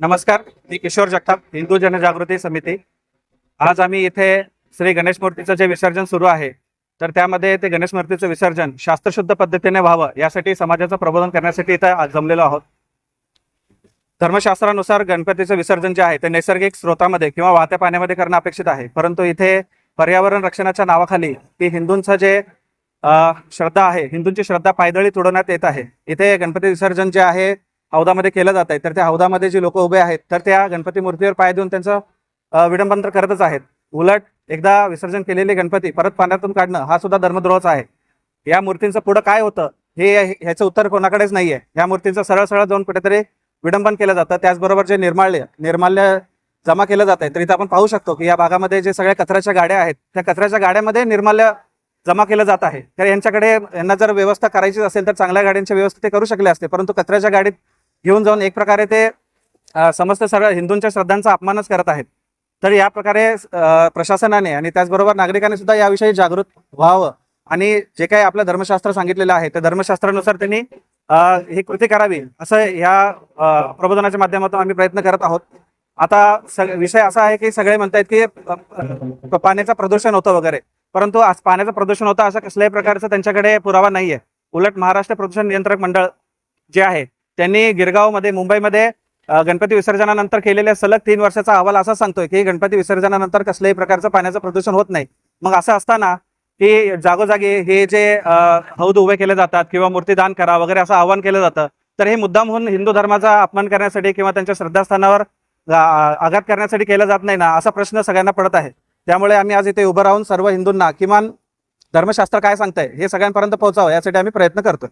नमस्कार मी किशोर जगताप हिंदू जनजागृती समिती. आज आम्ही इथे श्री गणेश मूर्तीचं जे विसर्जन सुरू आहे तर त्यामध्ये ते गणेश मूर्तीचं विसर्जन शास्त्रशुद्ध पद्धतीने व्हावं यासाठी समाजाचं प्रबोधन करण्यासाठी इथे आज जमलेलो आहोत. धर्मशास्त्रानुसार गणपतीचं विसर्जन जे आहे ते नैसर्गिक स्रोतामध्ये किंवा वाहत्या पाण्यामध्ये करणं अपेक्षित आहे. परंतु इथे पर्यावरण रक्षणाच्या नावाखाली ती हिंदूंचं जे श्रद्धा आहे हिंदूंची श्रद्धा पायदळी तुडवण्यात येत आहे. इथे गणपती विसर्जन जे आहे हौदामध्ये केलं जात आहे. तर त्या हौदामध्ये जी लोक उभे आहेत तर त्या गणपती मूर्तीवर पाय देऊन त्यांचं विडंबन तर करतच आहेत. उलट एकदा विसर्जन केलेले गणपती परत पाण्यातून काढणं हा सुद्धा धर्मद्रोहच आहे. या मूर्तींचं पुढं काय होतं हे ह्याचं उत्तर कोणाकडेच नाही आहे या मूर्तींचं सरळ सरळ जाऊन कुठेतरी विडंबन केलं जातं. त्याचबरोबर जे निर्माल्य निर्माल्य जमा केलं जात आहे तर इथं आपण पाहू शकतो की या भागामध्ये जे सगळ्या कचऱ्याच्या गाड्या आहेत त्या कचऱ्याच्या गाड्यामध्ये निर्माल्य जमा केलं जात आहे. तर यांच्याकडे यांना जर व्यवस्था करायची असेल तर चांगल्या गाड्यांची व्यवस्था ते करू शकले असते. परंतु कचऱ्याच्या गाडीत घेऊन जाऊन एक प्रकारे ते समस्त सगळ्या हिंदूंच्या श्रद्धांचा अपमानच करत आहेत. तर या प्रकारे प्रशासनाने आणि त्याचबरोबर नागरिकांनी सुद्धा याविषयी जागृत व्हावं. आणि जे काही आपलं धर्मशास्त्र सांगितलेलं आहे त्या धर्मशास्त्रानुसार त्यांनी ही कृती करावी असं या प्रबोधनाच्या माध्यमातून आम्ही प्रयत्न करत आहोत. आता सग विषय असा आहे की सगळे म्हणतायत की पाण्याचं प्रदूषण होतं वगैरे. परंतु आज पाण्याचं प्रदूषण होतं असं कसल्याही प्रकारचं त्यांच्याकडे पुरावा नाहीये. उलट महाराष्ट्र प्रदूषण नियंत्रक मंडळ जे आहे त्यांनी गिरगावमध्ये मुंबईमध्ये गणपती विसर्जनानंतर केलेल्या सलग तीन वर्षाचा अहवाल असा सांगतोय की गणपती विसर्जनानंतर कसल्याही प्रकारचं पाण्याचं प्रदूषण होत नाही. मग असं असताना की जागोजागी हे जे हौद उभे केले जातात किंवा मूर्तीदान करा वगैरे असं आवाहन केलं जातं तर हे मुद्दाम होऊन हिंदू धर्माचा अपमान करण्यासाठी किंवा त्यांच्या श्रद्धास्थानावर आघात करण्यासाठी केलं जात नाही ना असा प्रश्न सगळ्यांना पडत आहे. त्यामुळे आम्ही आज इथे उभं राहून सर्व हिंदूंना किमान धर्मशास्त्र काय सांगतंय हे सगळ्यांपर्यंत पोहोचावं यासाठी आम्ही प्रयत्न करतोय.